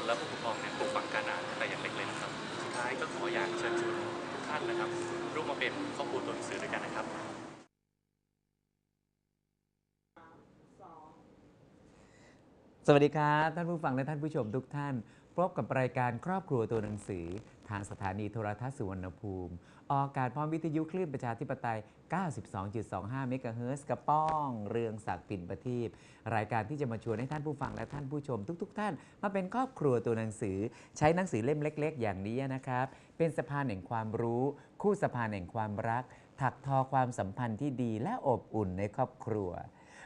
นและผู้ปกครองเนี่ยปลูกฝังการอ่านตั้งแต่อย่างเล็กๆนะครับ สุดท้ายก็ขออยากเชิญชวนทุกท่านนะครับร่วมมาเป็นครอบครัวตัวหนังสือด้วยกันนะครับสวัสดีครับ ท่านผู้ฟังและท่านผู้ชมทุกท่าน พบกับรายการครอบครัวตัวหนังสือ ทางสถานีโทรทัศน์สุวรรณภูมิ ออกอากาศพร้อมวิทยุคลื่นประชาธิปไตย 92.25 เมกะเฮิรตซ์กระป้อง เรืองศักดิ์ปิ่นประทีปรายการที่จะมาชวนให้ท่านผู้ฟังและท่านผู้ชมทุกๆท่าน มาเป็นครอบครัวตัวหนังสือ ใช้หนังสือเล่มเล็ก ๆ อย่างนี้นะครับ เป็นสะพานแห่งความรู้ คู่สะพานแห่งความรัก ถักทอความสัมพันธ์ที่ดีและอบอุ่นในครอบครัว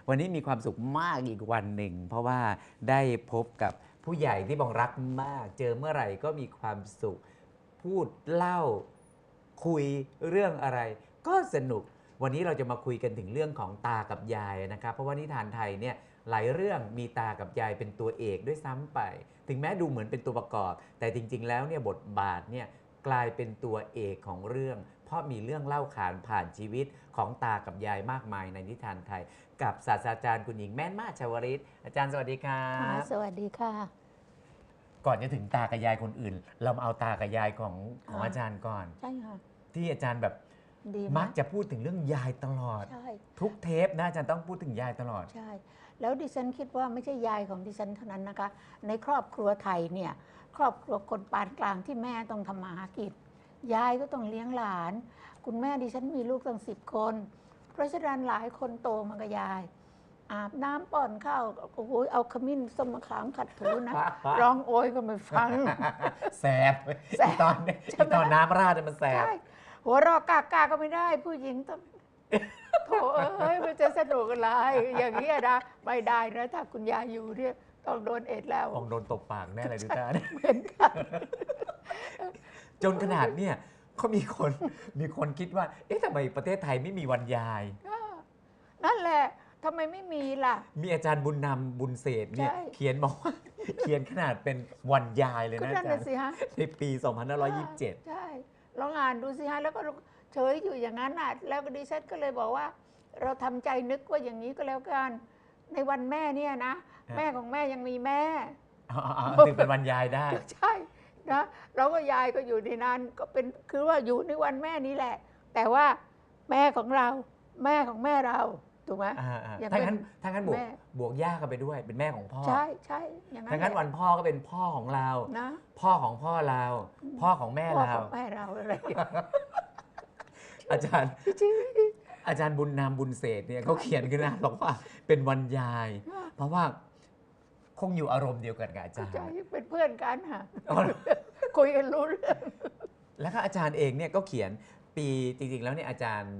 วันนี้มีความสุขมากอีกวันหนึ่ง เพราะว่าได้พบกับผู้ใหญ่ที่บองรักมาก เจอเมื่อไหร่ก็มีความสุข พูดเล่า คุยเรื่องอะไร ก็สนุก วันนี้เราจะมาคุยกันถึงเรื่องของตากับยายนะครับ เพราะว่านิทานไทยเนี่ยหลายเรื่องมีตากับยายเป็นตัวเอกด้วยซ้ำไป ถึงแม้ดูเหมือนเป็นตัวประกอบ แต่จริง ๆ แล้วเนี่ยบทบาทเนี่ยกลายเป็นตัวเอกของเรื่อง เพราะมีเรื่องเล่าขานผ่านชีวิตของตากับยายมากมายในนิทานไทย กับศาสตราจารย์คุณหญิงแม่นมาชาวริตอาจารย์สวัสดีครัค่ะบสวัสดีค่ะ ก่อนจะถึงตากับยายคนอื่น เรามาเอาตากับยายของของอ่าอาจารย์ก่อน ใช่ค่ะ ที่อาจารย์แบบดีมัมากกจะพูดถึงเรื่องยายตลอด ใช่ ทุกเทปนะอาจารย์ต้องพูดถึงยายตลอด ใช่ แล้วดิฉันคิดว่าไม่ใช่ยายของดิฉันเท่านั้นนะคะ ในครอบครัวไทยเนี่ย ครอบครัวคนปานกลางที่แม่ต้องทำมาหากินยายก็ต้องเลี้ยงหลาน คุณแม่ดิฉันมีลูกตั้งสิบคน เพราะฉะนั้นหลายคนโตมากับยาย อาบน้ำป้อนข้าวโอ้โหเอาขมิ้นส้มมะขามขัดถูนะ ร้องโอยก็ไม่ฟัง แสบแสบอีตอนใช่ไหมอีตอนน้ำราดเนี่ยมันแสบใช่หัวเราะกากาก็ไม่ได้ ผู้หญิงต้องโถเอ้ยมันจะสนุกอะไรอย่างนี้ยนะไม่ได้นะถ้าคุณยายอยู่เนี่ยต้องโดนเอ็ดแล้วคงโดนตบปากแน่เลยดูตาเหมือนกันจนขนาดเนี่ยเขามีคนมีคนคิดว่า เอ๊ะทำไมประเทศไทยไม่มีวันยาย นั่นแหละ ทำไมไม่มีล่ะ มีอาจารย์บุญนำบุญเศษเนี่ยใช่ เขียนบอกว่า เขียนขนาดเป็นวันยายเลยก็นะนั่อานจารน่ะย์สิฮะ ในปี 2527 ใช่ลองอ่านดูสิฮะ แล้วก็เฉยอยู่อย่างนั้นน่ะ แล้วก็ดิฉันก็เลยบอกว่า เราทำใจนึกว่าอย่างนี้ก็แล้วกัน ในวันแม่เนี่ยนะ ฮะ แม่ของแม่ยังมีแม่ เอาเอาเอาถึงเป็นวันยายได้ ใช่นะเราก็ยายก็อยู่ในนั้นก็เป็นคือว่าอยู่ในวันแม่นี้แหละ แต่ว่าแม่ของเรา แม่ของแม่เรา ถูกไหมอ่าอ่าอย่างถ้างั้นเป็นถ้างั้นบวกแม่บวกย่ากันไปด้วย เป็นแม่ของพ่อ ใช่ใช่อย่างนั้นถ้างั้นแหละวันพ่อก็เป็นพ่อของเรานะพ่อของพ่อเรา พ่อของแม่พ่อเราของแม่เราอะไรอย่างเงี้ยอาจารย์อาจารย์บุญนามบุญเศษเนี่ยเขาเขียนขึ้นนะบอกว่าเป็นวันยาย เพราะว่าคงอยู่อารมณ์เดียวกันกับอาจารย์ใจเป็นเพื่อนกันค่ะอ๋อคุยกันรู้เรื่องแล้วก็อาจารย์เองเนี่ยก็เขียนปีจริงๆแล้วเนี่ยอาจารย์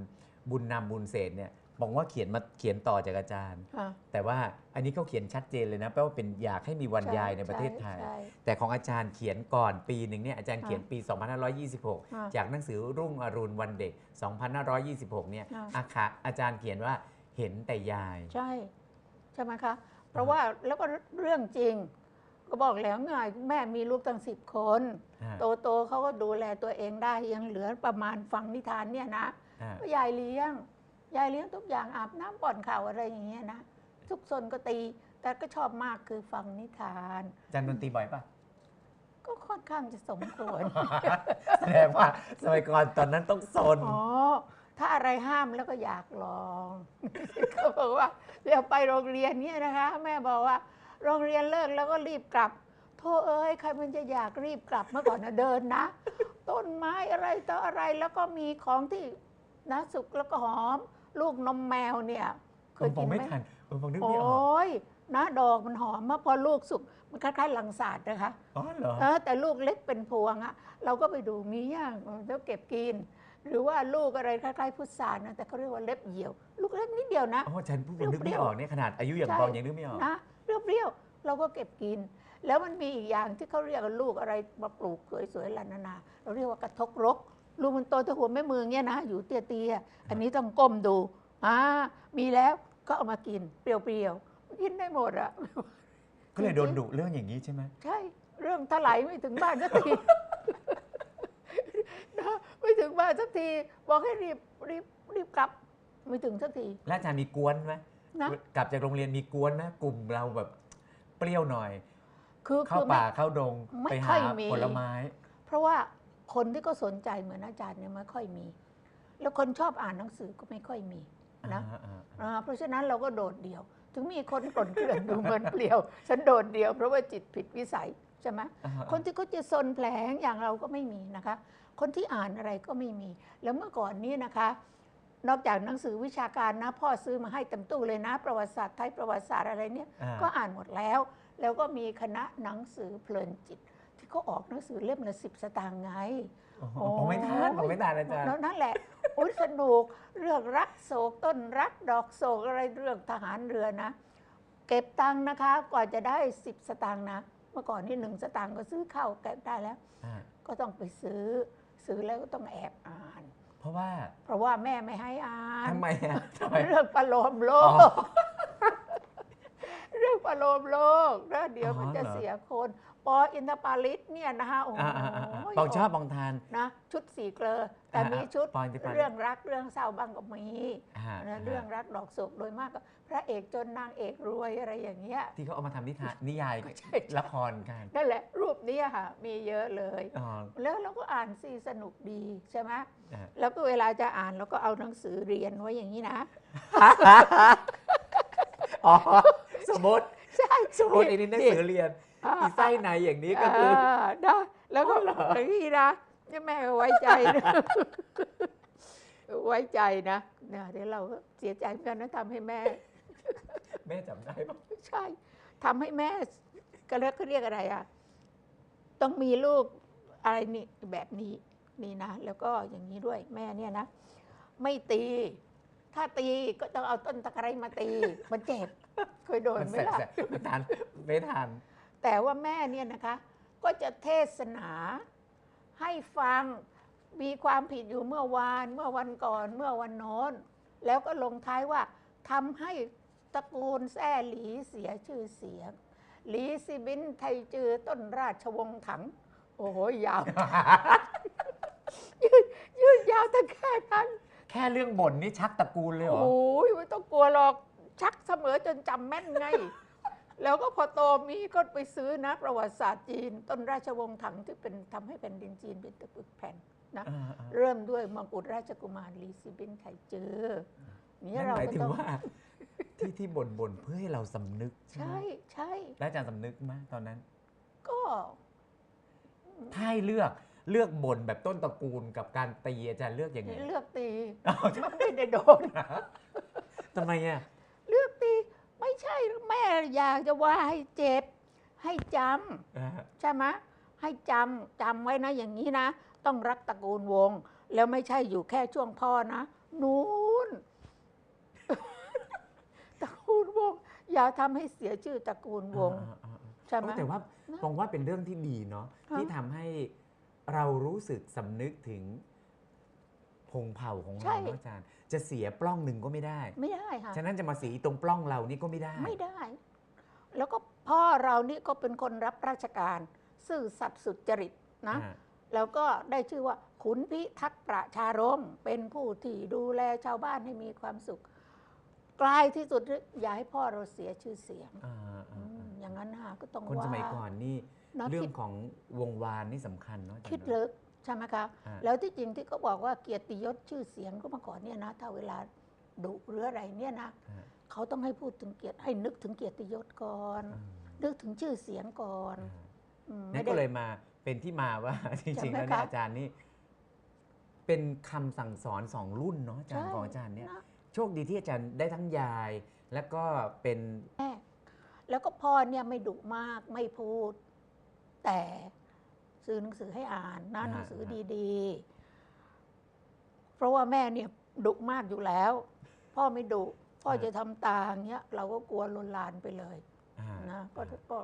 บุญนามบุญเศษเนี่ย บอกว่าเขียนมาเขียนต่อจากอาจารย์ ค่ะ แต่ว่าอันนี้เขาเขียนชัดเจนเลยนะแปลว่าเป็นอยากให้มีวันใช่ยายในประเทศไทย ใช่แต่ของอาจารย์เขียนก่อนปีหนึ่งเนี่ยอาจารย์ค่ะเขียนปี 2526 ค่ะจากหนังสือรุ่งอรุณวันเด็ก 2526 เนี่ยค่ะ อาคาอาจารย์เขียนว่าเห็นแต่ยาย ใช่ ใช่ไหมคะ เพราะว่าแล้วก็เรื่องจริง ก็บอกแล้วไงแม่มีลูกตั้งสิบคนอ่าโตโตๆเขาก็ดูแลตัวเองได้ยังเหลือประมาณฟังนิทานเนี่ยนะอ่าก็ยายเลี้ยง ยายเลี้ยงทุกอย่างอาบน้ำป้อนข้าวอะไรอย่างเงี้ยนะทุกซนก็ตี แต่ก็ชอบมากคือฟังนิทาน อาจารย์ดนตรีบ่อยปะ ก็ค่อนข้างจะสมควร แสดงว่าสมัยก่อนตอนนั้นต้องซน อ๋อ ถ้าอะไรห้ามแล้วก็อยากลอง เขาบอกว่าเดี๋ยวไปโรงเรียนเนี่ยนะคะ แม่บอกว่า โรงเรียนเลิกแล้วก็รีบกลับ โทษเอ้ยใครมันจะอยากรีบกลับเมื่อก่อนนะเดินนะ ต้นไม้อะไรต่ออะไรแล้วก็มีของที่นะสุกแล้วก็หอม ลูกนมแมวเนี่ยเคผมยผกิมนไหมไม่ทันผมผมนึกโอไม่ออก้ยนะดอกมันหอมมากพอลูกสุกมันคล้ายๆลังสาดนะคะอ๋อเหรอเออแต่ลูกเล็กเป็นพวงอะเราก็ไปดูมีย่างแล้วเก็บกิน หรือว่าลูกอะไรคล้ายๆพุทรานะแต่เขาเรียกว่าเล็บเหี่ยว ลูกเล็กนิดเดียวนะอ๋ออาจารย์พูดผมนึกเปรี้ไม่ยวๆออกเนี่ยขนาดอายุอย่างใช่บอลยังนึกไม่ออกนะเปรี้ยวๆเราก็เก็บกิน แล้วมันมีอีกอย่างที่เขาเรียกว่าลูกอะไรมาปลูกสวยๆลานานา เราเรียกว่ากระทกรก ลูกมันโตแต่หัวแม่มือเงี้ยนะอยู่เตี้ยๆอันนี้ต้องก้มดูอ่ามีแล้วก็เอามากินเปรี้ยวๆกินได้หมดอะก็เลยโดนดุเรื่องอย่างนี้ใช่ไหมใช่ เรื่องถลายไม่ถึงบ้านสักทีนะไม่ถึงบ้านสักที บอกให้รีบรีบรีบกลับ ไม่ถึงสักทีแล้วอาจารย์มีกวนไหมนะกลับจากโรงเรียนมีกวนไหมกลุ่มเราแบบเปรี้ยวหน่อยคือเข้าคือไม่ป่าเข้าดงไม่ไปค่หาอยมีผลไม้ เพราะว่า คนที่ก็สนใจเหมือนอาจารย์เนี่ยไม่ค่อยมี แล้วคนชอบอ่านหนังสือก็ไม่ค่อยมีนะอ่าอ่าอ่าอ่าเพราะฉะนั้นเราก็โดดเดี่ยว ถึงมีคนกลนเกลื่อนดูเหมือนเปลี่ยว ฉันโดดเดี่ยวเพราะว่าจิตผิดวิสัยใช่ไหมอ่าคนที่เขาจะซนแผลงอย่างเราก็ไม่มีนะคะ คนที่อ่านอะไรก็ไม่มี แล้วเมื่อก่อนนี้นะคะ นอกจากหนังสือวิชาการนะ พ่อซื้อมาให้เต็มตู้เลยนะ ประวัติศาสตร์ไทยประวัติศาสตร์อะไรเนี่ยอ่าก็อ่านหมดแล้ว แล้วก็มีคณะหนังสือเพลินจิต ที่เขาออกหนังสือเล่มละสิบสตางค์ไงโอ้โหผมไม่ทานผมไม่ทานอาจารย์แล้วนั่นแหละโอ้ยสนุกเรื่องรักโศกต้นรักดอกโศกอะไรเรื่องทหารเรือนะ เก็บตังค์นะคะกว่าจะได้สิบสตางค์นะเมื่อก่อนนี่หนึ่งสตางค์ก็ซื้อข้าวเก็บได้แล้วอ่าก็ต้องไปซื้อซื้อแล้วก็ต้องแอบอ่าน เพราะว่า เพราะว่าแม่ไม่ให้อ่านทำไมอะทำไมเรื่องประโลมโลอ๋อกเรื่อง ประโลมโลกแล้วเดี๋ยวมันอ๋อจะเหรอเสียคน ปออินทปาลิสเนี่ยนะคะโอ้โหอ่าอ่าอ่าอ่าปองชอบบองทานนะ ชุดสีเกลอแต่อ่ามีมีชุดปออินทปาลิสเรื่องรักเรื่องเศร้าบ้างก็มีอ่านะเรื่องรักดอกโศกโดยมากก็พระเอกจนนางเอกรวยอะไรอย่างเงี้ยที่เขาเอามาทำนิทานนิยายใช่ละครกันนั่นแหละรูปเนี้ค่ะมีเยอะเลยอ๋อแล้วเราก็อ่านซีสนุกดีใช่ไหมอ่าแล้วก็เวลาจะอ่านเราก็เอาหนังสือเรียนไว้อย่างนี้นะอ๋อ สมมติใช่สมมติไอ้นี่หนังสือเรียนอ่าอีไส้ในอย่างนี้ก็คือาได้แล้วก็อ๋อเหรออย่างนี้นะนี่แม่ไว้ใจนะไว้ใจนะเนี่ยเดี๋ยวเราก็เสียใจเหมือนกันนะทำให้แม่ แม่จำได้ปะใช่ทำให้แม่ก็เรียกเขาเรียกอะไรอะต้องมีลูกอะไรนี่แบบนี้นี่นะ แล้วก็อย่างนี้ด้วยแม่เนี่ยนะ ไม่ตี ถ้าตีก็ต้องเอาต้นตะไคร้มาตี มันเจ็บเคยโดนมันไหมแสบล่ะ แสบไม่ทันไม่ทันแต่ว่าแม่เนี่ยนะคะ ก็จะเทศนาให้ฟังมีความผิดอยู่เมื่อวาน เมื่อวันก่อนเมื่อวันโน้น แล้วก็ลงท้ายว่าทำให้ตระกูลแซ่หลีเสียชื่อเสียง หลีซิบินไทจือต้นราชวงศ์ถัง โอ้โหยาว ยืดยืดยาวตั้งแค่นั้น แค่เรื่องบ่นนี่ชักตระกูลเลยเหรอ โอ้ยไม่ต้องกลัวหรอกชักเสมอจนจำแม่นไง แล้วก็พอโตมีก็ไปซื้อนะ ประวัติศาสตร์จีน ต้นราชวงศ์ถังที่เป็นทำให้แผ่นดินจีนเป็นตะปึกแผ่นนะ อ่าอ่าเริ่มด้วยมงกุฎราชกุมารลีซิบินไถเจอนี่นั่นเราหมายก็ถึงต้องว่าที่ที่บ่นบ่นเพื่อให้เราสำนึกใช่ไหมใช่ใช่ แล้วอาจารย์สำนึกไหมตอนนั้น ก็ถ้าให้เลือก เลือกบ่นแบบต้นตระกูลกับการตีอาจารย์เลือกยังไงเลือกตีอ้าวไม่ได้โดนทำไมอะเลือกตีไม่ใช่แม่อยากจะว่าให้เจ็บ ให้จำอ่าใช่ไหมให้จำจำไว้นะอย่างนี้นะ ต้องรักตระกูลวง แล้วไม่ใช่อยู่แค่ช่วงพ่อนะนู้นตระกูลวง อย่าทำให้เสียชื่อตระกูลวงอ่าอ่าอ่าใช่ไหมโอ้แต่ว่านะผมว่าเป็นเรื่องที่ดีเนาะฮะที่ทำให้ เรารู้สึกสำนึกถึงพงเผ่าของเราเนอะอาจารย์ จะเสียปล้องหนึ่งก็ไม่ได้ ไม่ได้ค่ะ ฉะนั้นจะมาสีตรงปล้องเรานี่ก็ไม่ได้ ไม่ได้ แล้วก็พ่อเรานี่ก็เป็นคนรับราชการ ซื่อสัตย์สุจริตนะ อ่า แล้วก็ได้ชื่อว่าขุนพิทักษ์ประชารมณ์เป็นผู้ที่ดูแลชาวบ้านให้มีความสุขกลายที่สุดอย่าให้พ่อเราเสียชื่อเสียงอ่าอือ่ามอ่าอย่างนั้นฮะก็ต้องคนว่าสมัยก่อนนี่ นะเรื่อคิงดของวงวานนี่สำคัญเนาะอาจารย์คิดเนอะลึกใช่ไหมคะอ่าแล้วที่จริงที่เขาบอกว่าเกียรติยศชื่อเสียงก็เมาก่อนเนี่ยนะถ้าเวลาดุหรืออะไรเนี่ยนะอ่าเขาต้องให้พูดถึงเกียรติให้นึกถึงเกียรติยศก่อนอ่านึกถึงชื่อเสียงก่อนอ่าอืมนั่ไม่นได้ก็เลยมาเป็นที่มาว่าจใช่ริงๆไหมแล้วเนี่ยคะอาจารย์นี่เป็นคำสั่งสอนสองรุ่นเนาะอาจารย์ใช่ของอาจารย์เนี่ยนะโชคดีที่อาจารย์ได้ทั้งยาย แล้วก็เป็นแม่แล้วก็พ่อเนี่ยไม่ดุมากไม่พูด แต่ซื้อหนังสือให้อ่านนะหนังสือดีๆ เพราะว่าแม่เนี่ยดุมากอยู่แล้ว พ่อไม่ดุพ่อจะทำตาอย่างเงี้ยเราก็กลัวลนลานไปเลยอ่านะก็อ่าก็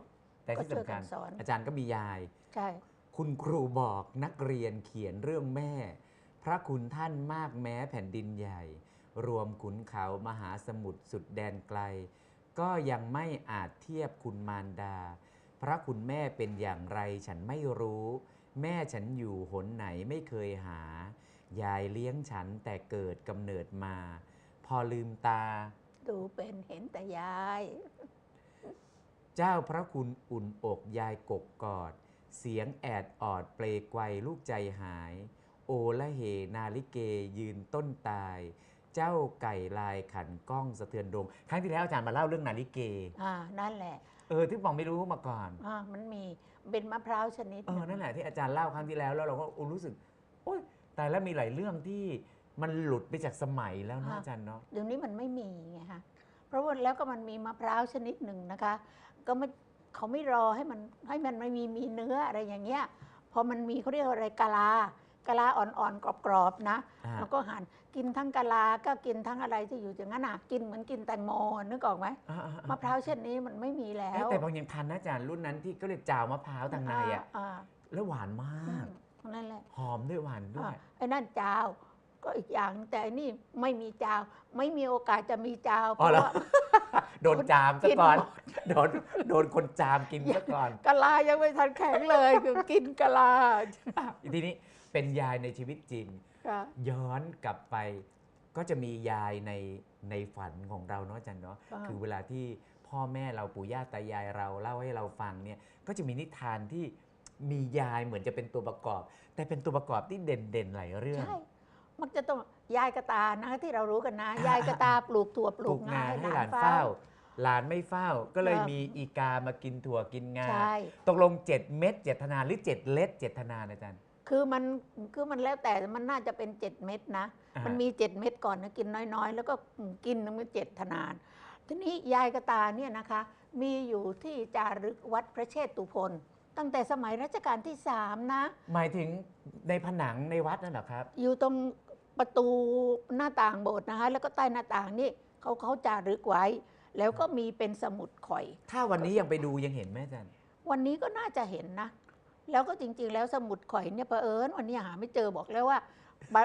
แต่ที่ก็ช่วยสำคัญกันสอนอาจารย์ก็มียายใช่คุณครูบอกนักเรียนเขียนเรื่องแม่ พระคุณท่านมากแม้แผ่นดินใหญ่ รวมขุนเขามหาสมุทรสุดแดนไกล ก็ยังไม่อาจเทียบคุณมารดาพ ระคุณแม่เป็นอย่างไรฉันไม่รู้ แม่ฉันอยู่หนไหนไม่เคยหา ยายเลี้ยงฉันแต่เกิดกำเนิดมา พอลืมตา ดูเป็นเห็นแต่ยาย เจ้าพระคุณอุ่นอกยายกกกอด เสียงแอดออดเปลไกวลูกใจหาย โอละเหนาลิเกยืนต้นตาย เจ้าไก่ลายขันก้องสะเทือนดง ครั้งที่แล้วอาจารย์มาเล่าเรื่องนาลิเก อ่า นั่นแหละ เออที่บอกไม่รู้มาก่อน อ่ามันมีเป็นมะพร้าวชนิดเออนั่นแหละที่อาจารย์เล่าครั้งที่แล้วแล้วเราก็โอ้รู้สึกโอ๊ยแต่แล้วมีหลายเรื่องที่มันหลุดไปจากสมัยแล้วนะอาจารย์เนาะเดี๋ยวนี้มันไม่มีไงฮะเพราะว่าแล้วก็มันมีมะพร้าวชนิดหนึ่งนะคะ ก็ไม่เขาไม่รอให้มันให้มันไม่มีมีเนื้ออะไรอย่างเงี้ยพอมันมีเขาเรียกว่าอะไรกะลากะลาอ่อนๆกรอบๆนะ อ่าแล้วก็หั่น กินทั้งกะลา ก็กินทั้งอะไรที่อยู่อย่างนั้นน่ะกินเหมือนกินแตงโมนึกออกไหมอ่าๆๆมะพร้าวเช่นนี้มันไม่มีแล้เอ๊ะวแต่บางยังทันนะอาจารย์รุ่นนั้นที่ก็เรียกจาวมะพร้าวทางในอะอ่าแล้วหวานมาอืกมนั่นแหละ หอมด้วยหวานด้วย อะไอ้นั่นจาว ก็อีกอย่างแต่อันนี่ไม่มีจาว ไม่มีโอกาสจะมีจาวเพอ๋อราะเหรอ ว่า โดนจามซะก่อนกินหมโดนโดนคนจามกินซะก่อน กะลายังไม่ทันแข็งเลย คือกินกะลา ทีนี้เป็นยายในชีวิตจริงค่ะ ย้อนกลับไปก็จะมียายในในฝันของเราเนาะอาจันเนาะอ่าคือเวลาที่พ่อแม่เราปู่ย่าตายายเราเล่าให้เราฟังเนี่ยก็จะมีนิทานที่มียายเหมือนจะเป็นตัวประกอบ แต่เป็นตัวประกอบที่เด่นเด่นๆหลายเรื่องใช่มักจะต้องยายกระตานะที่เรารู้กันนะอ่ายายกระตาปลูกถั่วปปลูลูกกงางาให้ให้หหลาลานนเฝ้าเฝ้าหลานไม่เฝ้าก็เลยเออมีอีกามากินถั่วกินงาใช่ตกลง 7 เม็ดเจตนาหรือ 7 เล็ดเจตนานะอาจารย์ คือมันคือมันแล้วแต่มันน่าจะเป็น7เม็ดนะ อ่ามัมันมี7เม็ดก่อนนะกินน้อยๆ แล้วก็กินมันเจ็ดทนาน ทีนี้ยายกระตาเนี่ยนะคะ มีอยู่ที่จารึกวัดพระเชตุพนตั้งแต่สมัยรัชกาลที่สามนะ หมายถึงในผนังในวัดนั่นเหรอครับ อยู่ตรงประตูหน้าต่างโบสถ์นะคะแล้วก็ใต้หน้าต่างนี่เขาเขาจารึกไว้ แล้วก็มีเป็นสมุดข่อย ถ้าวันนี้ยังไปดูยังเห็นไหมอาจารย์ วันนี้ก็น่าจะเห็นนะ แล้วก็จริง ๆ แล้วสมุดข่อยเนี่ยเผอิญวันนี้หาไม่เจอบอกแล้วว่าบะ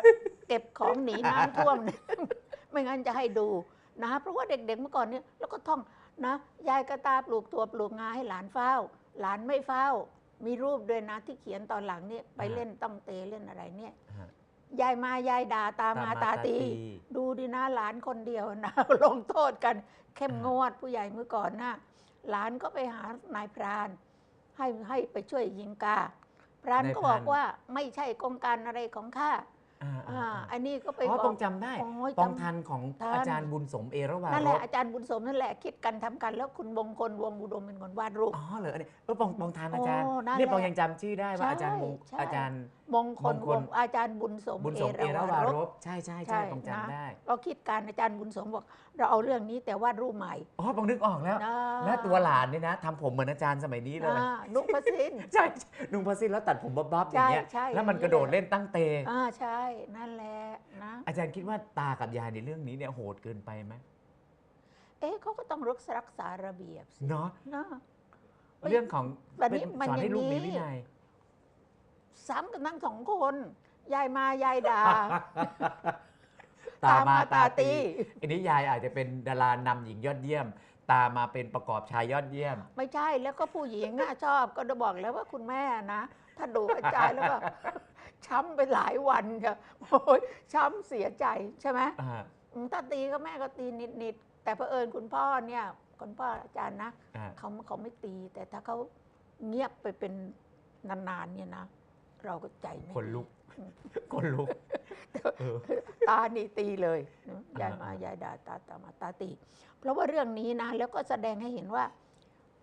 เก็บของหนีน้ำท่วมเนี่ยไม่งั้นจะให้ดูนะเพราะว่าเด็กๆเมื่อก่อนเนี่ยแล้วก็ท่องนะยายกระตาปลูกตัวปลูกงาให้หลานเฝ้า หลานไม่เฝ้า มีรูปด้วยนะที่เขียนตอนหลังเนี่ยไปเล่นต้องเตเล่นอะไรเนี่ย ฮะ ยายมายายด่าตามาตาตี ดูดินะหลานคนเดียวนะ ลงโทษกันเข้มงวดผู้ใหญ่เมื่อก่อนนะหลานก็ไปหานายพราน ให้ให้ไปช่วยยิงกา พรานนายก็พรานบอกว่าไม่ใช่กองการอะไรของข้าอ่าอ่าๆๆอันนี้ก็ไปอ๋อบอปกองจำได้โอ้ยปองจำทันของทันอาจารย์บุญสมเอราวานั่นรแหละบอาจารย์บุญสมนั่นแหละคิดกันทำกันแล้วคุณมงคลวงอุดมเป็นคนวาดรูปอ๋อเหรออันนี้เออปองปองทันอาจารย์โอ้นั่นเนี่ยปองแหละยังจำชื่อได้ว่าใช่อาจารย์มงใช่อาจารย์ มงคลมงคล วงอาจารย์บุญสมบุญสมเอราเอราวารรบบใช่ใช่ใช่ใช่ปองนะจำได้ก็คิดการอาจารย์บุญสมบอก เราเอาเรื่องนี้แต่วาดรูปใหม่อ๋อปองนึกออกแล้ว นะแล้วตัวหลานเนี่ยนะทำผมเหมือนอาจารย์สมัยนี้เลย อ่านุกพสิน ใช่ใช่นุ่งผ้าสิ้นแล้วตัดผมบ๊อบๆอย่างเงี้ย ใช่ใช่ แล้วมันกระโดดเล่นตั้งเต อ่าใช่นั่นแหละนะ อาจารย์คิดว่าตากับยายในเรื่องนี้เนี่ยโหดเกินไปไหมเอ๊ะเขาก็ต้องรักษารักษาระเบียบสิเนาะนะเรื่องของแบบนี้เป็มันสอนให้ลูกอย่างนี้มีวินัย ซ้ำกันทั้งสองคน ยายมายายด่า ตามาตาตีตี อันนี้ยายอาจจะเป็นดารานำหญิงยอดเยี่ยม ตามมาเป็นประกอบชายยอดเยี่ยม ไม่ใช่แล้วก็ผู้หญิงอะชอบก็จะบอกแล้วว่าคุณแม่นะ ถ้าดูอาจารย์แล้วก็ ช้ำไปหลายวันค่ะโอ้ยช้ำเสียใจใช่ไหม อ่า อืมถ้าตีก็แม่ก็ตีนิดๆแต่เผอิญคุณพ่อเนี่ยคุณพ่ออาจารย์นะอ่า เขาเขาไม่ตี แต่ถ้าเขาเงียบไปเป็นนานๆเนี่ยนะ เราก็ใจไม่คนดีลุก คนลุกเออตานี่ตีเลยนะอ่ายายมายายด่าตาตามาตาตี เพราะว่าเรื่องนี้นะ แล้วก็แสดงให้เห็นว่า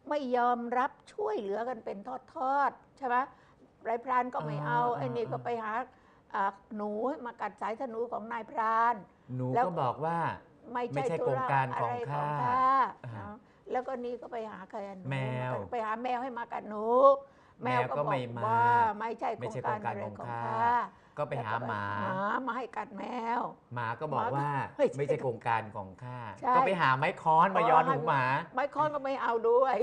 ไม่ยอมรับช่วยเหลือกันเป็นทอดๆใช่ไหมไรพรานก็ไม่เอาอ่าไอ้นี่อ่าก็ไปหาอ่าหนูให้มากัดสายธนูของนายพราน หนูแล้วก็บอกว่าไม่ไม่ใช่ใช่ธุโครงระการอะของไรของข้าข้าอ่านะแล้วก็นี่ก็ไปหาใครอะหนูแมวไปหาแมวให้มากัดหนู แมวก็บอกไม่มาว่าไม่ใช่โคไม่รงใช่โครการงการอะไรของของข้าข้าก็ไปหาหมาหมามาให้กัดแมว หมาก็บอกว่าไม่ใช่ไม่ใช่โครงการของข้าใช่ก็ไปหาไม้ค้อนมาย้อนอ๋อหูหมา ไม้ค้อนก็ไม่เอาด้วย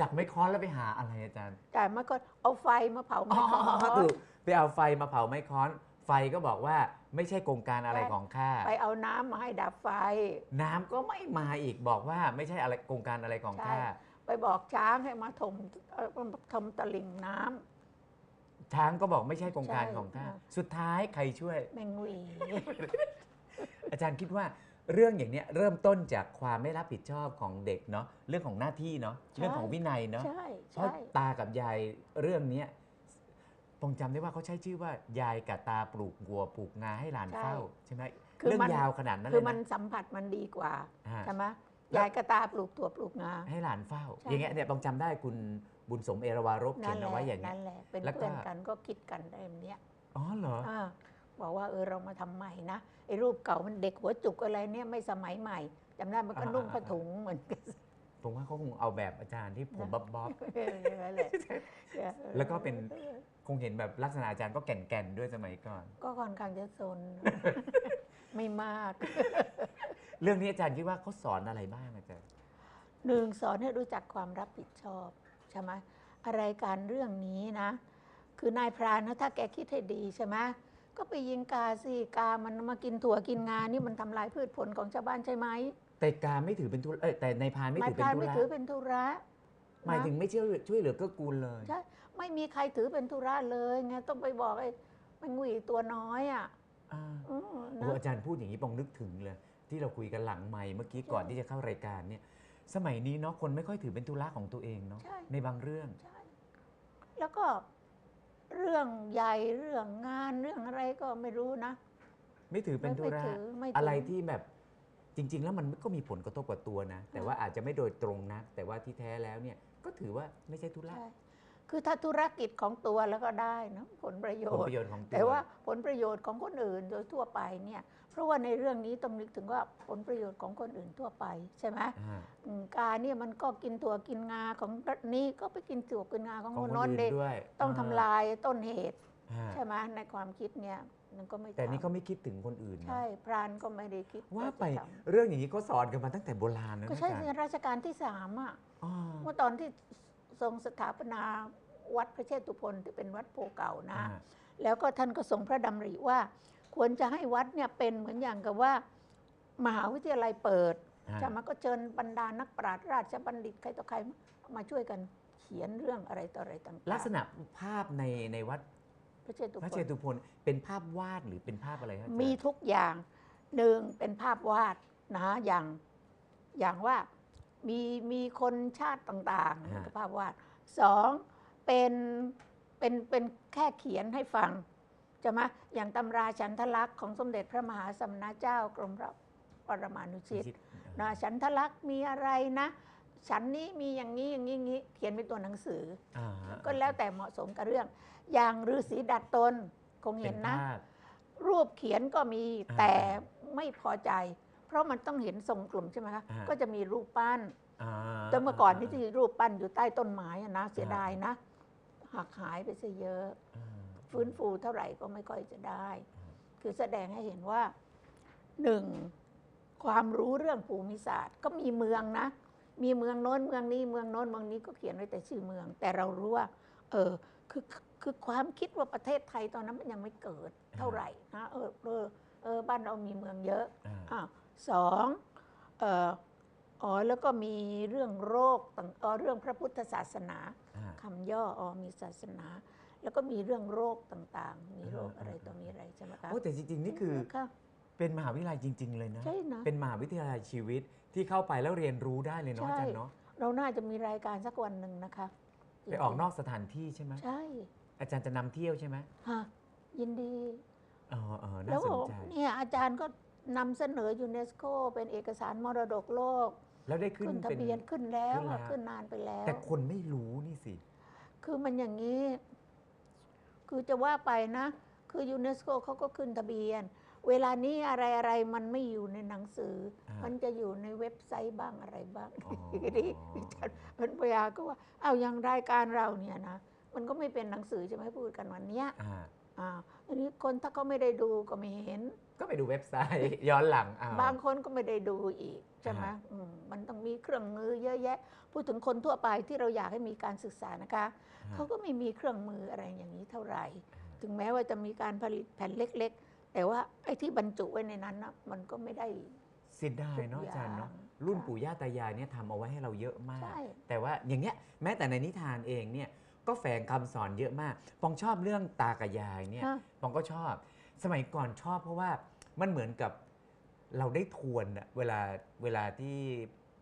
จับไม้ค้อนแล้วไปหาอะไรอาจารย์แต่ไม้ค้อนเอาไฟมาเผาอ๋ไม้อค้อนถูกไปเอาไฟมาเผาไม้ค้อน ไฟก็บอกว่าไม่ใช่โครงการอะไรใช่ของข้าไปเอาน้ำมาให้ดับไฟ น้ำก็ไม่มาอีกบอกว่าไม่ใช่อะไรโครงการอะไรของใช่ข้า ไปบอกช้างให้มาถมเอ่อทำตลิ่งน้ำ ช้างก็บอกไม่ใช่โครงการใช่ของข้าอ่าสุดท้ายใครช่วย แมงหวี อาจารย์คิดว่าเรื่องอย่างเนี้ยเริ่มต้นจากความไม่รับผิดชอบของเด็กเนาะเรื่องของหน้าที่เนาะใช่ เรื่องของวินัยเนาะใช่เพราะใช่ ตากับยายเรื่องเนี้ยผมจำได้ว่าเขาใช้ชื่อว่ายายกับตาปลูกวัวปลูกงาให้หลานเฝ้าใช่ไหมคือเรื่องมัน ยาวขนาดนั้นคืเลอยมันนะสัมผัสมันดีกว่าอ่าใช่ไหมแล้ว ยายกระตาปลูกตัวปลูกงาให้หลานเฝ้า ใช่ อย่างเงี้ยเนี่ยต้องจำได้คุณบุญสมเอราวารบเขีนั่ยนนแหเอาละไว้อย่างเงี้นั่ย นแหละเป็นแล้วก็ เพื่อนกันก็คิดกันได้แบบเนี้ยอ๋อเหรออ่าบอกว่าเออเรามาทำใหม่นะไอ้รูปเก่ามันเด็กหัวจุกอะไรเนี่ยไม่สมัยใหม่จำได้มันก็อ่า นุ่งอ่าผ้าถุงเหมือนกันผมว่าเขาคงเอาแบบอาจารย์ที่ผมบ๊อบบ๊อบเอออย่างนั้นแหละแล้วก็เป็น คงเห็นแบบลักษณะอาจารย์ก็แก่นๆด้วยสมัยก่อน ก็ค่อนข้างจะซน ไม่มาก เรื่องนี้อาจารย์คิดว่าเขาสอนอะไรบ้างอาจารย์หนึ่งสอนให้รู้จักความรับผิดชอบใช่ไหมอะไรการเรื่องนี้นะ คือนายพรานนะถ้าแกคิดให้ดีใช่ไหมก็ไปยิงกาสิกามันมากินถั่วกินงานี่มันทำลายพืชผลของชาวบ้านใช่ไหมแต่การไม่ถือเป็นธุระเอ้ยแต่ในพานไม่นายถือพเป็นรานธุไม่ระถือเป็นธุระหมายถึงนะไม่ช่วยช่วยเหลือเกื้อกูลเลยใช่ไม่มีใครถือเป็นธุระเลยไงต้องไปบอกไอ้แมงหวีตัวน้อยอะอ่าอืมโอ้นะอาจารย์พูดอย่างนี้ปองนึกถึงเลย ที่เราคุยกันหลังไมค์เมื่อกี้ใช่ก่อนที่จะเข้ารายการเนี่ยสมัยนี้เนาะคนไม่ค่อยถือเป็นธุระของตัวเองเนาะใช่ ในบางเรื่อง ใช่ แล้วก็เรื่องใหญ่เรื่องงานเรื่องอะไรก็ไม่รู้นะ ไม่ถือเป็นธุระไม่ถือไม่ถืออ อะไรที่แบบจริง ๆ แล้วมันก็มีผลกระทบกับตัวนะ แต่ว่าอาจจะไม่โดยตรงนะแต่ว่าที่แท้แล้วเนี่ยก็ถือว่าไม่ใช่ธุระใช่ คือถ้าธุรกิจของตัวแล้วก็ได้นะผลประโยผลชปน์ ระโยชน์ของตัวแต่ว่าผลประโยชน์ของคนอื่นโดยทั่วไปเนี่ย เพราะว่าในเรื่องนี้ต้องนึกถึงว่าผลประโยชน์ของคนอื่นทั่วไปใช่ไหมอ่าอืมการเนี่ยมันก็กินตัวกินงาของรัฐนี้ก็ไปกินตัวกินงาของของคนคนโน้นอื่นเด็ด้วยต้องทำลายต้นเหตุอ่าใช่ไหมในความคิดเนี่ยมันก็ไม่แต่นี่ทำเขาไม่คิดถึงคนอื่นนะใช่พรานก็ไม่ได้คิดว่าไปจะทเรื่องอย่างนี้ก็สอนกันมาตั้งแต่โบราณนะำก็อาใช่จารในย์รัชกาลที่สามอะอ๋อเมื่อตอนที่ทรงสถาปนาวัดพระเชตุพนที่เป็นวัดโพเก่านะอ่าแล้วก็ท่านก็ทรงพระดำริว่า ควรจะให้วัดเนี่ยเป็นเหมือนอย่างกับว่า มหาวิทยาลัยเปิดอ่าจะมาก็เชิญบรรดานักปราชญ์ราชบัณฑิตใครต่อใครมาช่วยกันเขียนเรื่องอะไรต่ออะไรต่างๆลักษณะภาพในในวัดพระเชตุพระพเชนตุพนเป็นภาพวาดหรือเป็นภาพอะไรครับอาจารย์มีทุกอย่างหนึ่งเป็นภาพวาดนะอย่างอย่างว่ามีมีคนชาติต่างๆนี่ก็ภาพวาดสองเป็นเป็นเป็นแค่เขียนให้ฟัง จะมาอย่างตำราฉันทลักษณ์ของสมเด็จพระมหาสมณเจ้ากรมพระปรมานุชิตนะฉันทลักษณ์มีอะไรนะ ฉันนี้มีอย่างนี้อย่างนี้อย่างนี้เขียนเป็นตัวหนังสืออ่าฮะก็แล้วแต่เหมาะสมกับเรื่อง อย่างฤาษีดัดตนคงเห็นนะป็ภาพรูปเขียนก็มีอ่าแต่ไม่พอใจ เพราะมันต้องเห็นทรงกลุ่มใช่ไหมคะอ่าก็จะมีรูปปั้นอ่าแต่เมื่อก่อนนี่ที่รูปปั้นอยู่ใต้ต้นไม้อะนะเสียดายนะหักหายไปซะเยอะอ่า ฟื้นฟูเท่าไหร่ก็ไม่ค่อยจะได้อ่าคือแสดงให้เห็นว่าหนึ่งความรู้เรื่องภูมิศาสตร์ ก็มีเมืองนะ มีเมืองโน้นเมืองนี้เมืองโน้นเมืองนี้ก็เขียนไว้แต่ชื่อเมือง แต่เรารู้ว่า เออคือคือความคิดว่าประเทศไทยตอนนั้นมันยังไม่เกิดเท่าไหร่นะเออเออเออบ้านเรามีเมืองเยอะอ่าอะสองเอ่ออ๋อแล้วก็มีเรื่องโรคต่างอ๋อเรื่องพระพุทธศาสนาอ่าคำย่ออ๋อมีศาสนา แล้วก็มีเรื่องโรคต่างๆ มีโรคอ่าอะไรอ่าต่อมีอะไรใช่ไหมคะโอ้แต่จริง ๆ นี่คือค่ะ เป็นมหาวิทยาลัยจริง ๆ เลยนะ ใช่นะ เป็นมหาวิทยาลัยชีวิตที่เข้าไปแล้วเรียนรู้ได้เลยเนาะใช่อาจารย์เนาะเราน่าจะมีรายการสักวันหนึ่งนะคะไปออกนอกสถานที่ใช่ไหมใช่อาจารย์จะนำเที่ยวใช่ไหมฮะยินดีเออเออแล้น่าวสนใจเนี่ยอาจารย์ก็นำเสนอยูเนสโกเป็นเอกสารมรดกโลก แล้วได้ขึ้นขึ้นทะเป็น เบียนขึ้นแล้วขึ้นแล้วอะขึ้นนานไปแล้ว แต่คนไม่รู้นี่สิ คือมันอย่างนี้ คือจะว่าไปนะ คือยูเนสโกเขาก็ขึ้นทะเบียน เวลานี้อะไรอะไรมันไม่อยู่ในหนังสืออ่ามัมันจะอยู่ในเว็บไซต์บ้างอะไรบ้างอ๋อนี่เป็นพยาก็ว่า เอาอย่างรายการเราเนี่ยนะ มันก็ไม่เป็นหนังสือจะไม่พูดกันวันเนี้ย อ่าอ่าอันนี้คนถ้าเขาไม่ได้ดูก็ไม่เห็น ก็ไปดูเว็บไซต์ ย้อนหลังเอา บางคนก็ไม่ได้ดูอีกใช่ไหมอ่า อืมมันต้องมีเครื่องมือเยอะแยะ พูดถึงคนทั่วไปที่เราอยากให้มีการศึกษานะคะ เขาก็ไม่มีเครื่องมืออะไรอย่างนี้เท่าไหร่ ถึงแม้ว่าจะมีการผลิตแผ่นเล็ก ๆ แต่ว่าไอ้ที่บรรจุไว้ในนั้นนะมันก็ไม่ได้ เสียดายเนาะอาจารย์เนาะทุกอย่างรุ่นปู่ย่าตายายเนี่ยทำเอาไว้ให้เราเยอะมาก ใช่ แต่ว่าอย่างเงี้ยแม้แต่ในนิทานเองเนี่ย ก็แฝงคำสอนเยอะมากปองชอบเรื่องตากับยายเนี่ยฮะปองก็ชอบ สมัยก่อนชอบเพราะว่ามันเหมือนกับเราได้ทวนอะเวลาเวลาที่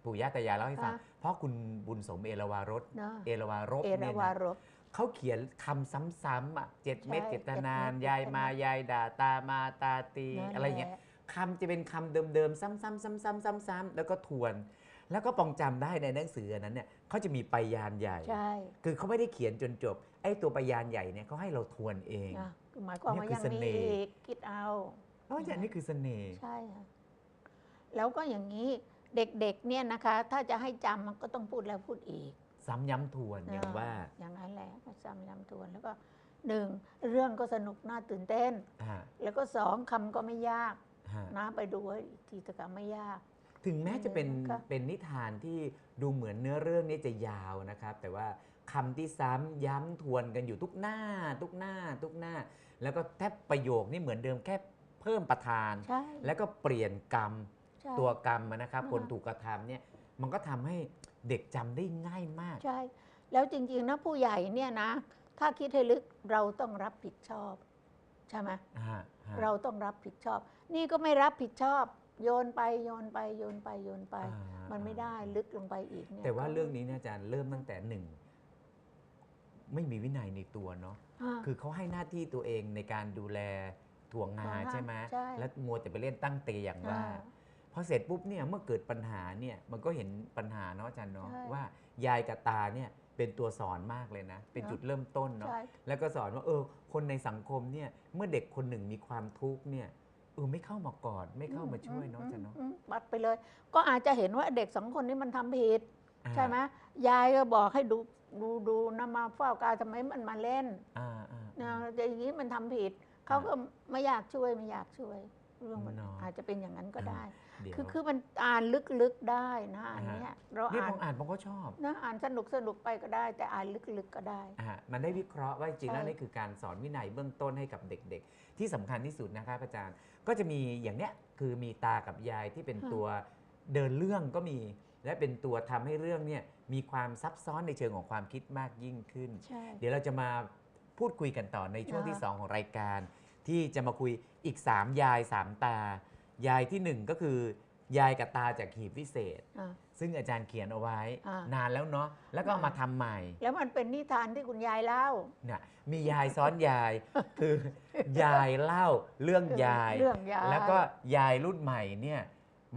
ปู่ย่าตายายเล่าให้ฟังฮะเพราะคุณบุญสมเอราวารสเนาะเอราวารบเอราเนี่ยวานะรบเขาเขียนคำซ้ำๆอะเจ็ดเม็ดใช่เจตนานเจ็ดเม็ดยายมาเจ็ดเม็ดยายด่าตามาตาตีนั่นอะไรเงี้ยแหลคำจะเป็นคำเดิมๆ ซ้ำๆๆๆๆแล้วก็ทวน แล้วก็ปองจำได้ในหนังสืออันนั้นเนี่ยเขาจะมีไปยานใหญ่ ใช่ คือเขาไม่ได้เขียนจนจบ ไอ้ตัวไปยานใหญ่เนี่ยเขาให้เราทวนเองนะคือหมายความว่าเนี่ยคือยังเสมีน่ห์อีกคิดเอาเพราะอาจารย์นี่คือเสน่ห์ใช่ค่ะแล้วก็อย่างนี้เด็กๆเนี่ยนะคะ ถ้าจะให้จำมันก็ต้องพูดแล้วพูดอีก ซ้ำย้ำทวนอย่างว่า อย่างนั้นแหละก็จำย้ำทวนแล้วก็หนึ่งเรื่องก็สนุกน่าตื่นเต้นฮะแล้วก็สองคำก็ไม่ยากฮะนะไปดูไว้อีกทีตะกะไม่ยาก ถึงแม้จะเป็นค่ะเป็นนิทานที่ดูเหมือนเนื้อเรื่องนี้จะยาวนะครับ แต่ว่าคำที่ซ้ำย้ำทวนกันอยู่ทุกหน้า ทุกหน้า ทุกหน้า แล้วก็แทบประโยคนี่เหมือนเดิมแค่เพิ่มประธานใช่แล้วก็เปลี่ยนกรรมใช่ตัวกรรมอะนะครับนะคะคนถูกกระทำเนี่ยมันก็ทำให้เด็กจำได้ง่ายมากใช่แล้วจริงๆนะผู้ใหญ่เนี่ยนะ ถ้าคิดให้ลึกเราต้องรับผิดชอบ ใช่ไหมฮะฮะเราต้องรับผิดชอบ นี่ก็ไม่รับผิดชอบ โยนไปโยนไปโยนไปโยนไป อ่ามันไม่ได้ลึกลงไปอีกเนี่ยแต่ว่าเรื่องนี้เนี่ยอาจารย์เริ่มตั้งแต่หนึ่งไม่มีวินัยในตัวเนาะอ่าคือเขาให้หน้าที่ตัวเองในการดูแลถ่วงงาถ่วงงานใช่ไหมใช่ แล้วมัวแต่ไปเล่นตั้งเตอย่างว่า อ่าพอเสร็จปุ๊บเนี่ยเมื่อเกิดปัญหาเนี่ยมันก็เห็นปัญหาเนาะอาจารย์เนาะใช่ว่ายายกับตาเนี่ยเป็นตัวสอนมากเลยนะ เป็นเนอะจุดเริ่มต้นเนาะใช่แล้วก็สอนว่าเออคนในสังคมเนี่ยเมื่อเด็กคนหนึ่งมีความทุกข์เนี่ยเออไม่เข้ามากอดไม่เข้ามาช่วยเนาะอาจารย์เนาะอืมปัดไปเลย ก็อาจจะเห็นว่าเด็กสองคนนี้มันทำผิดอ่าใช่ไหมยายก็บอกให้ดูดูดูนะมาเฝ้ากาทำไมมันมาเล่นอ่าอ่านะอ่า แต่อย่างนี้มันทำผิดเขาก็ไม่อยากช่วยไม่อยากช่วย เรื่องมันเนอะอาจจะเป็นอย่างนั้นก็ได้ เดี๋ยว คือคือมันอ่านลึกๆได้นะอันเนี้ยเราเนี่ยอ่าผนมอ่านผมก็ชอบนะอ่านสนุกสนุกไปก็ได้ แต่อ่านลึกๆก็ได้ อ่ามันได้วิเคราะห์ว่าจริงๆแล้วใช่ นี่คือการสอนวินัยเบื้องต้นให้กับเด็กๆ ที่สำคัญที่สุดนะครับอาจารย์ ก็จะมีอย่างเนี้ยคือมีตากับยายที่เป็นตัวเดินเรื่องก็มี และเป็นตัวทำให้เรื่องเนี่ยมีความซับซ้อนในเชิงของความคิดมากยิ่งขึ้นใช่เดี๋ยวเราจะมาพูดคุยกันต่อในช่วงอ่าที่ 2 ของรายการ ที่จะมาคุยอีก 3 ยาย 3 ตา ยายที่ 1 ก็คือ ยายกับตาจากหีบวิเศษ อ่า ซึ่งอาจารย์เขียนเอาไว้ อ่าน นานแล้วเนาะแล้วก็เอามาทำใหม่แล้วมันเป็นนิทานที่คุณยายเล่าเนี่ยมียายซ้อนยาย คือยายเล่าเรื่องยาย เรื่องยายแล้วก็ยายรุ่นใหม่เนี่ย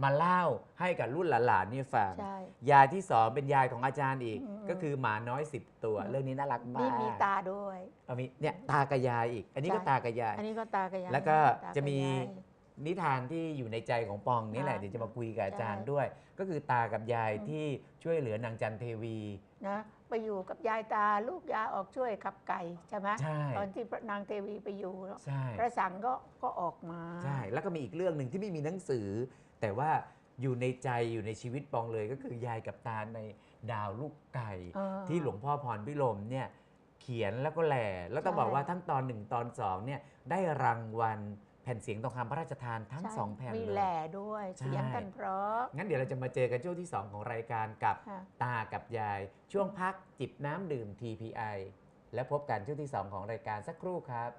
มาเล่าให้กับรุ่นหลานๆนี่ฟังใช่ ยายที่สองเป็นยายของอาจารย์อีก อืม ก็คือหมาน้อยสิบตัวอืมเรื่องนี้น่ารักมากนี่มีตาด้วย เอามีเนี่ยตากับยายอีก อันนี้ก็ใช่ ตากับยาย อันนี้ก็ตากับยายแล้วก็ตาบจะมียาย นิทานที่อยู่ในใจของปองนี่แหละอ่าเดี๋ยวจะมาคุยกับอาจารย์ใช่ด้วย ก็คือตากับยายอืมที่ช่วยเหลือนางจันเทวีนะไปอยู่กับยายตาลูกยายออกช่วยขับไก่ใช่ไหมใช่ตอนที่พระนางเทวีไปอยู่แล้วใช่พระสังก็ก็ออกมาใช่แล้วก็มีอีกเรื่องหนึ่งที่ไม่มีหนังสือ แต่ว่าอยู่ในใจอยู่ในชีวิตปองเลยก็คือยายกับตาในดาวลูกไก่เออที่หลวงพ่อพรพิรมเนี่ยเขียนแล้วก็แหล่แล้วต้องใช่บอกว่าทั้งตอนหนึ่งตอนสองเนี่ยได้รางวัล แผ่นเสียงทองคำพระราชทานทั้งใช่สองแผ่นมีเลแหย ล่ด้วย ใช่ เสียงกันเพราะงั้นเดี๋ยวเราจะมาเจอกันช่วงที่ 2 ของรายการกับค่ะ ตากับยาย ช่วงพักจิบน้ำดื่ม TPI และพบกันช่วงที่ 2 ของรายการสักครู่ครับ